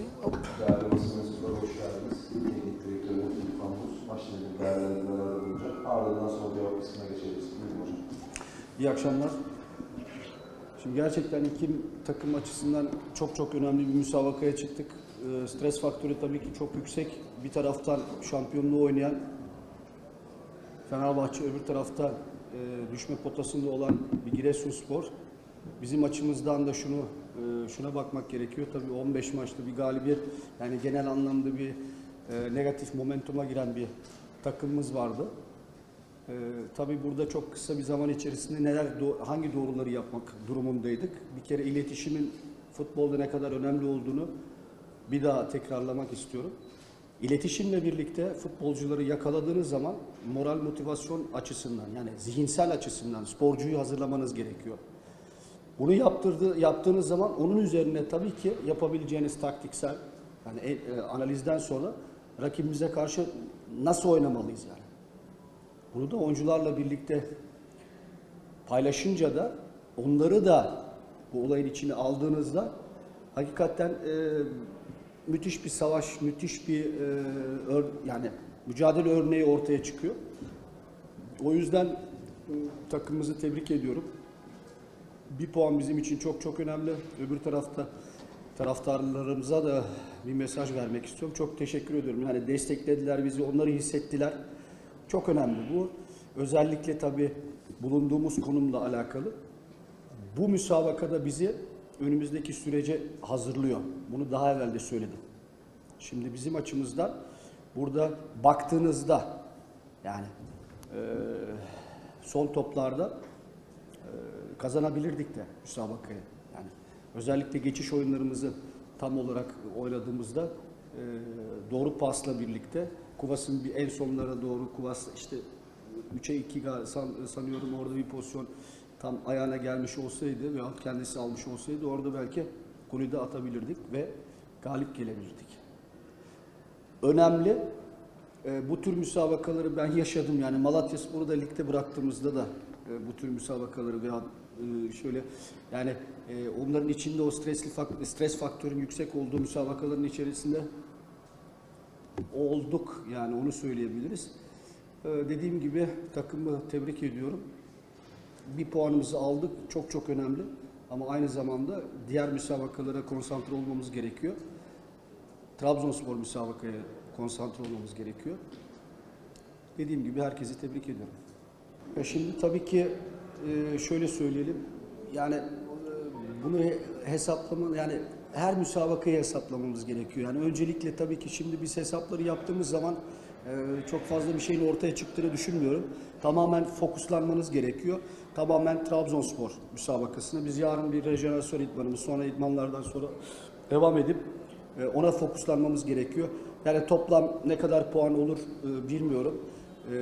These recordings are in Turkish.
Merci. Hop. Değerli basın mensupları hoş geldiniz. Teknik direktörü İrfan Buz, maçla ilgili değerlendirmeler bulunacak. Ardından sonra cevap kısmına geçeriz. Buyurun hocam. İyi akşamlar. Şimdi gerçekten iki takım açısından çok çok önemli bir müsabakaya çıktık. Ee, Stres faktörü tabii ki çok yüksek. Bir taraftan şampiyonluğu oynayan Fenerbahçe, öbür tarafta e, düşme potasında olan bir Giresunspor. Bizim açımızdan da şunu e, şuna bakmak gerekiyor. Tabii 15 maçta bir galibiyet, yani genel anlamda bir e, negatif momentuma giren bir takımımız vardı. Ee, tabii burada çok kısa bir zaman içerisinde neler do- hangi doğruları yapmak durumundaydık. Bir kere iletişimin futbolda ne kadar önemli olduğunu bir daha tekrarlamak istiyorum. İletişimle birlikte futbolcuları yakaladığınız zaman moral motivasyon açısından yani zihinsel açısından sporcuyu hazırlamanız gerekiyor. Bunu yaptırdı, yaptığınız zaman onun üzerine tabii ki yapabileceğiniz taktiksel yani e, e, analizden sonra rakibimize karşı nasıl oynamalıyız yani. Bunu da oyuncularla birlikte paylaşınca da onları da bu olayın içine aldığınızda hakikaten e, müthiş bir savaş, müthiş bir e, ör- yani mücadele örneği ortaya çıkıyor. O yüzden e, takımımızı tebrik ediyorum. Bir puan bizim için çok çok önemli. Öbür tarafta taraftarlarımıza da bir mesaj vermek istiyorum. Çok teşekkür ediyorum. Yani desteklediler bizi, onları hissettiler. Çok önemli bu. Özellikle tabii bulunduğumuz konumla alakalı. Bu müsabakada bizi önümüzdeki sürece hazırlıyor. Bunu daha evvel de söyledim. Şimdi bizim açımızdan burada baktığınızda yani eee, son toplarda kazanabilirdik de müsabakayı. Yani özellikle geçiş oyunlarımızı tam olarak oynadığımızda eee, doğru pasla birlikte Kuvas'ın bir en sonlara doğru Kuvas işte 3'e 2 gal- san, sanıyorum orada bir pozisyon tam ayağına gelmiş olsaydı veya kendisi almış olsaydı orada belki golü de atabilirdik ve galip gelebilirdik. Önemli. E, bu tür müsabakaları ben yaşadım yani Malatya Spor'u da ligde bıraktığımızda da e, bu tür müsabakaları veya e, şöyle yani e, onların içinde o stresli fak- stres faktörün yüksek olduğu müsabakaların içerisinde olduk yani onu söyleyebiliriz. Dediğim gibi takımı tebrik ediyorum. Bir puanımızı aldık çok çok önemli ama aynı zamanda diğer müsabakalara konsantre olmamız gerekiyor. Trabzonspor müsabakaya konsantre olmamız gerekiyor. Dediğim gibi herkesi tebrik ediyorum. Ya şimdi tabii ki e, şöyle söyleyelim. Yani e, bunu he- hesaplama yani her müsabakayı hesaplamamız gerekiyor. Yani öncelikle tabii ki şimdi biz hesapları yaptığımız zaman e, çok fazla bir şeyin ortaya çıktığını düşünmüyorum. Tamamen fokuslanmanız gerekiyor. Tamamen Trabzonspor müsabakasına. Biz yarın bir rejenerasyon idmanımız, sonra idmanlardan sonra devam edip e, ona fokuslanmamız gerekiyor. Yani toplam ne kadar puan olur e, bilmiyorum. E,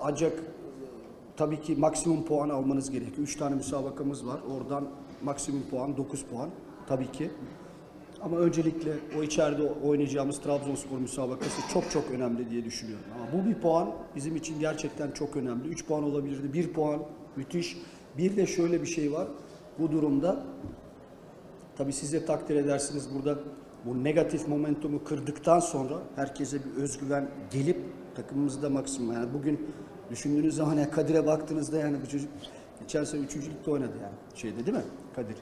Ancak tabii ki maksimum puan almanız gerekiyor. 3 tane müsabakamız var. Oradan maksimum puan 9 puan tabii ki. Ama öncelikle o içeride oynayacağımız Trabzonspor müsabakası çok çok önemli diye düşünüyorum. Ama bu bir puan bizim için gerçekten çok önemli. 3 puan olabilirdi. 1 puan müthiş. Bir de şöyle bir şey var. Bu durumda Tabii siz de takdir edersiniz burada bu negatif momentumu kırdıktan sonra herkese bir özgüven gelip takımımızda maksimum yani bugün düşündüğünüz zaman ya Kadir'e baktığınızda yani bu çocuk geçen sene üçüncülükte oynadı yani şeyde değil mi Kadir?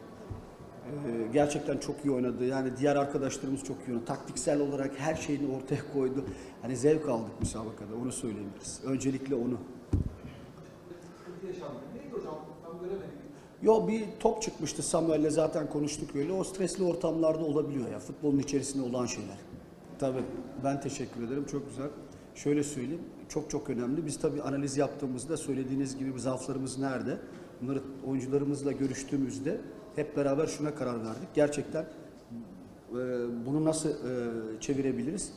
Ee, gerçekten çok iyi oynadı. Yani diğer arkadaşlarımız çok iyi oynadı. Taktiksel olarak her şeyini ortaya koydu. Hani zevk aldık müsabakada onu söyleyebiliriz. Öncelikle onu. Yo bir top çıkmıştı Samuel'le zaten konuştuk öyle. O stresli ortamlarda olabiliyor ya futbolun içerisinde olan şeyler. Tabii ben teşekkür ederim çok güzel. Şöyle söyleyeyim çok çok önemli. Biz tabii analiz yaptığımızda söylediğiniz gibi zaaflarımız nerede? Bunları oyuncularımızla görüştüğümüzde hep beraber şuna karar verdik. Gerçekten e, bunu nasıl e, çevirebiliriz?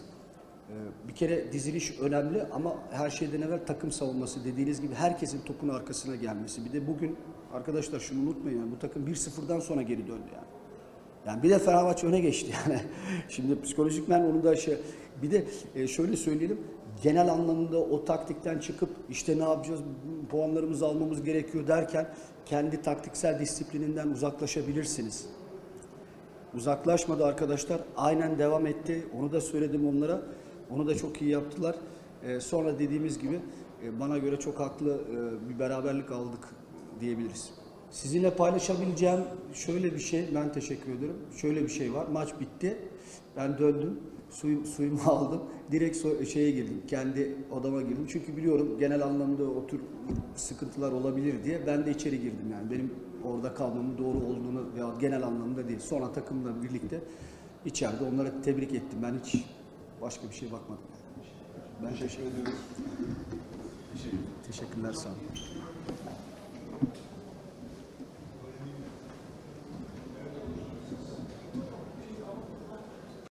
E, Bir kere diziliş önemli ama her şeyden evvel takım savunması dediğiniz gibi herkesin topun arkasına gelmesi. Bir de bugün arkadaşlar şunu unutmayın yani bu takım 1-0'dan sonra geri döndü yani. Yani bir de Fenerbahçe öne geçti yani. Şimdi psikolojik ben onu da şey bir de e, şöyle söyleyelim genel anlamda o taktikten çıkıp işte ne yapacağız puanlarımızı almamız gerekiyor derken kendi taktiksel disiplininden uzaklaşabilirsiniz. Uzaklaşmadı arkadaşlar. Aynen devam etti. Onu da söyledim onlara. Onu da çok iyi yaptılar. Ee, sonra dediğimiz gibi e, bana göre çok haklı e, bir beraberlik aldık diyebiliriz. Sizinle paylaşabileceğim şöyle bir şey, ben teşekkür ederim. Şöyle bir şey var, maç bitti. Ben döndüm, suyum, suyumu aldım. Direkt so- şeye girdim, kendi odama girdim. Çünkü biliyorum genel anlamda o tür sıkıntılar olabilir diye ben de içeri girdim yani. Benim orada kalmamın doğru olduğunu veya genel anlamda değil. Sonra takımla birlikte içeride onlara tebrik ettim. Ben hiç başka bir şeye bakmadım. Ben teşekkür ederim. Teşekkürler sağ olun.